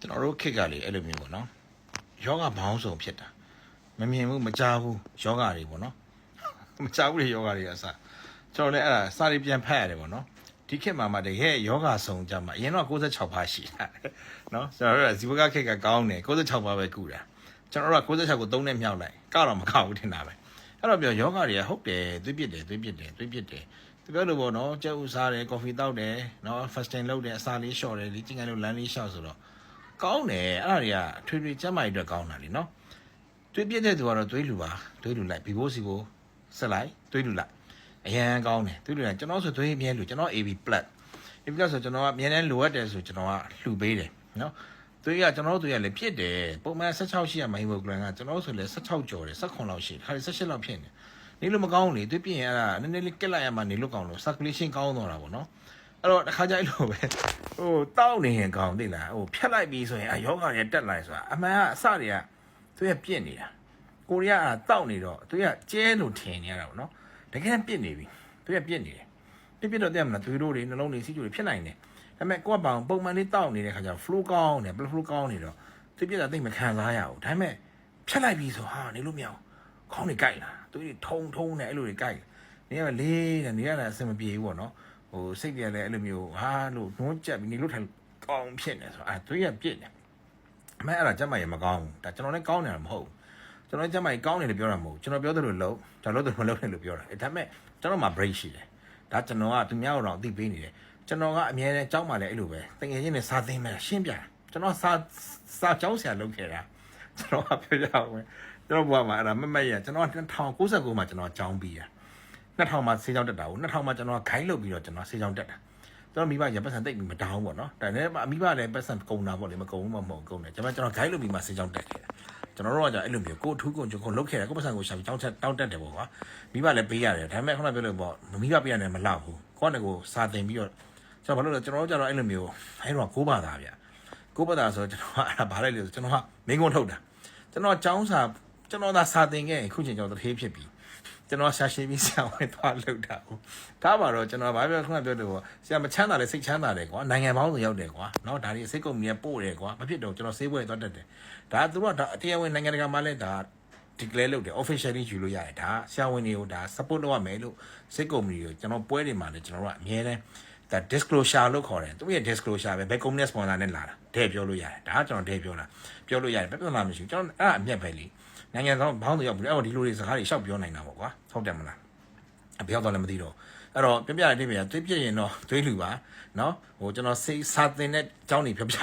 ကျွန်တော်တို့ခေတ်ကလေအဲ့လိုမျိုးပေါ့နော်ယောဂဘောင်းဆောင်ဖြစ်တာမမြင်ဘူးမကြားဘူးယောဂတွေပေါ့နော်မကြားဘူးလေယောဂတွေအစကျွန်တော်လည်းအဲ့ဒါစာရီပြန်ဖတ်ရတယ်ပေါ့နော်ဒီခေတ်မှာမှတကယ်ယောဂဆောင်ကြမှာအရင်တော့66ပါးရှိတာနော်ကျွန်တော်တို့ကဇီဝကခေတ်ကကောင်းတယ်66ပါးပဲကုတာကျွန်တော်တို့က66ကို3နဲ့မြောက်လိုက်ကတော့မကောက်ဘူးထင်တာပဲအဲ့တော့ပြောယောဂတွေကဟုတ်တယ်သွေးပြစ်တယ်သွေးပြစ်တယ်သွေးပြစ်တယ်သူပြောလို့ပေါ့နော်ကြက်ဥစားတယ်ကော်ဖီတောက်တယ်နော် fasting လုပ်တယ်အစာလေးလျှော့တယ်လေ့ကျင့်ခန်းလို့လမ်းလေးလျှော့ဆိုတော့ ကောင်းတယ်အဲ့ဒါတွေကထွေထွေကျမ်းမာရေးအတွက်ကောင်းတာလीနော်တွေးပြစ်တဲ့သူကတော့တွေးလူပါတွေးလူလိုက်ဘီဘိုးစီကိုဆက်လိုက်တွေးလူလိုက်အရန်ကောင်းတယ်တွေးလူလိုက်ကျွန်တော်ဆိုတွေးမြဲလူကျွန်တော် AB plat AB plat ဆိုကျွန်တော်ကအမြဲတမ်းလိုအပ်တယ်ဆိုကျွန်တော်ကလှူပေးတယ်နော်တွေးရကျွန်တော်တို့တွေလည်းဖြစ်တယ်ပုံမှန်16ရှိရမိုင်းဘိုဂရန်ကကျွန်တော်ဆိုလည်း16ကျော်တယ်18လောက်ရှိတယ်ခါဒီ18လောက်ဖြစ်နေနေလို့မကောင်းလေတွေးပြရင်အဲ့ဒါနည်းနည်းလေးကက်လိုက်ရမှနေလို့ကောင်းလို့ circulation ကောင်းတော့တာပေါ့နော် အဲ့တော့တစ်ခါကြိုက်လို့ပဲဟိုတောက်နေရင်ကောင်းသိလားဟိုဖြတ်လိုက်ပြီးဆိုရင်အယောဂါတွေတက်လိုက်ဆိုတာအမှန်ကအစတွေကသူကပြစ်နေတာကိုရီးယားကတောက်နေတော့သူကကျဲလို့ထင်နေရတာပေါ့နော်တကယ်ပြစ်နေပြီသူကပြစ်နေတယ်ပြစ်ပြစ်တော့တဲ့မလားသွေးတို့တွေနှလုံးတွေစီးကျိုးတွေဖြစ်နိုင်တယ်ဒါပေမဲ့ကိုကပောင်ပုံမှန်လေးတောက်နေတဲ့ခါကျတော့ flow ကောင်းတယ် blood flow ကောင်းနေတော့သူပြစ်တာသိမခံစားရဘူးဒါပေမဲ့ဖြတ်လိုက်ပြီးဆိုဟာနေလို့မရအောင်ခေါင်းတွေကြိုက်လာသူတွေထုံထုံနေအဲ့လိုတွေကြိုက်နေရလေးတဲ့နေရတာအဆင်မပြေဘူးပေါ့နော် ဟိုစိတ်တွေကလည်းအဲ့လိုမျိုးဟာလို့နှုံးကြက်ပြီးနေလို့ထိုင်ကောင်းဖြစ်နေဆိုအာသွေးရပြစ်နေအမဲအဲ့ဒါကျက်မရမကောင်းဘူးဒါကျွန်တော်လည်းကောင်းနေတာမဟုတ်ဘူးကျွန်တော်ကျက်မရကောင်းတယ်လို့ပြောတာမဟုတ်ဘူးကျွန်တော်ပြောတယ်လို့လုံးကျွန်တော်လို့မလုံးနဲ့လို့ပြောတာအဲဒါပေမဲ့ကျွန်တော်မှာ break ရှိတယ်ဒါကျွန်တော်ကသူများတော့အသိပေးနေတယ်ကျွန်တော်ကအမြဲတမ်းကြောက်မှလည်းအဲ့လိုပဲတကယ်ချင်းနဲ့စာသိမ်းမယ်ရှင်းပြကျွန်တော်စာစာကြောင်းဆရာလုပ်ခဲ့တာကျွန်တော်ကပြောရအောင်ကျွန်တော်ဘွားမှာအဲ့ဒါမမက်ရကျွန်တော်2099မှာကျွန်တော်ကြောင်းပြီးတာ 2000မှာဆေးကြောင်းတက်တာကို2000မှာကျွန်တော်ဂိုင်းလုပ်ပြီးတော့ကျွန်တော်ဆေးကြောင်းတက်တာကျွန်တော်မိဘရပတ်စံတိတ်ပြီးမတောင်းပေါ့နော်ဒါနဲ့မိဘလည်းပတ်စံကုန်တာပေါ့လေမကုန်ဘူးမမဟုတ်ကုန်တယ်ကျွန်တော်ကျွန်တော်ဂိုင်းလုပ်ပြီးမှဆေးကြောင်းတက်ခဲ့တာကျွန်တော်တို့ကじゃအဲ့လိုမျိုးကိုအထူးကုန်ကျွန်တော်လုပ်ခဲ့တယ်ကိုပတ်စံကိုရှာပြီးတောင်းချက်တောင်းတက်တယ်ပေါ့ကွာမိဘလည်းပေးရတယ်ဒါပေမဲ့ခုနပြောလို့ပေါ့မိဘပေးရတယ်မလောက်ဘူးကိုကလည်းကိုစာတင်ပြီးတော့ကျွန်တော်ဘာလို့လဲကျွန်တော်တို့ကြတော့အဲ့လိုမျိုးအဲ့တော့ကိုးပါတာဗျကိုးပါတာဆိုတော့ကျွန်တော်ကအဲ့ဒါဘာလဲလဲဆိုကျွန်တော်ကမင်းကုန်းထုတ်တာကျွန်တော်ចောင်းစာကျွန်တော်သာစာတင်ခဲ့ရင်ခုချိန်ကျွန်တော်တထေးဖြစ်ပြီ ကျွန်တော်ရှာရှင်းပြီးဆရာဝန်သွားလုပ်တာဟုတ်ဒါပါတော့ကျွန်တော်ဘာပြောခုနပြောတယ်ပေါ့ဆရာမချမ်းသာလဲစိတ်ချမ်းသာတယ်ကွာနိုင်ငံပေါင်းစုံရောက်တယ်ကွာเนาะဒါတွေစိတ်ကုန်မြဲပို့တယ်ကွာမဖြစ်တော့ကျွန်တော်ဆေးပွဲသွားတက်တယ်ဒါသူတို့ကဒါအတရားဝင်နိုင်ငံတကာမှာလဲဒါ declare လုပ်တယ် officially ယူလို့ရတယ်ဒါဆရာဝန်တွေကိုဒါ support လုပ်ရမယ်လို့စိတ်ကုန်မျိုးကိုကျွန်တော်ပွဲတွေမှာလဲကျွန်တော်တို့ကအများတန်း ဒါ disclosure လို့ခေါ်တယ်သူရဲ့ disclosure ပဲဘယ် company sponsor နဲ့လာတာဒဲပြောလို့ရတယ်ဒါကကျွန်တော်ဒဲပြောတာပြောလို့ရတယ်ပြပြလာမရှိဘူးကျွန်တော်အဲ့ဒါအမြတ်ပဲလေနိုင်ငံဆောင်ဘောင်းတွေရောက်ဘူးလေအဲ့တော့ဒီလိုတွေစကားတွေရှောက်ပြောနိုင်တာပေါ့ကွာဟုတ်တယ်မလားအပြောက်တော့လည်းမသိတော့အဲ့တော့ပြပြတဲ့နေပြသွေးပြရင်တော့သွေးလူပါနော်ဟိုကျွန်တော်စိတ်စာတင်တဲ့အကြောင်းတွေပြပြ